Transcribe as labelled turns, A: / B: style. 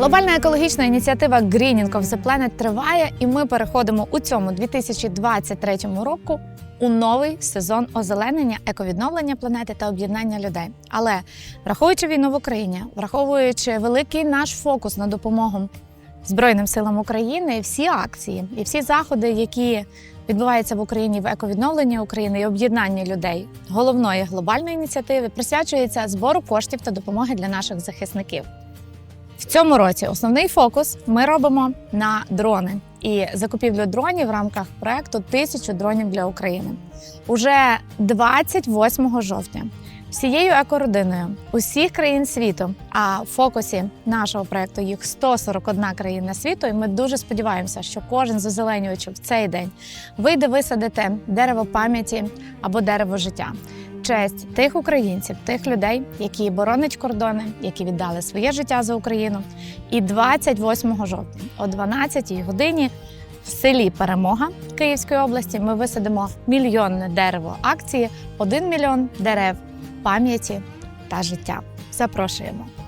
A: Глобальна екологічна ініціатива Greening of the Planet триває, і ми переходимо у цьому 2023 року у новий сезон озеленення, ековідновлення планети та об'єднання людей. Але враховуючи війну в Україні, враховуючи великий наш фокус на допомогу Збройним силам України, всі акції і всі заходи, які відбуваються в Україні в ековідновленні України і об'єднанні людей головної глобальної ініціативи, присвячується збору коштів та допомоги для наших захисників. В цьому році основний фокус ми робимо на дрони і закупівлю дронів в рамках проекту Тисячу дронів для України. Уже 28 жовтня всією екородиною усіх країн світу, а в фокусі нашого проекту їх 141 країна світу. І ми дуже сподіваємося, що кожен з озеленювачів в цей день вийде висадити дерево пам'яті або дерево життя честь тих українців, тих людей, які боронять кордони, які віддали своє життя за Україну. І 28 жовтня о 12 годині в селі Перемога Київської області ми висадимо мільйонне дерево акції, 1 мільйон дерев пам'яті та життя. Запрошуємо.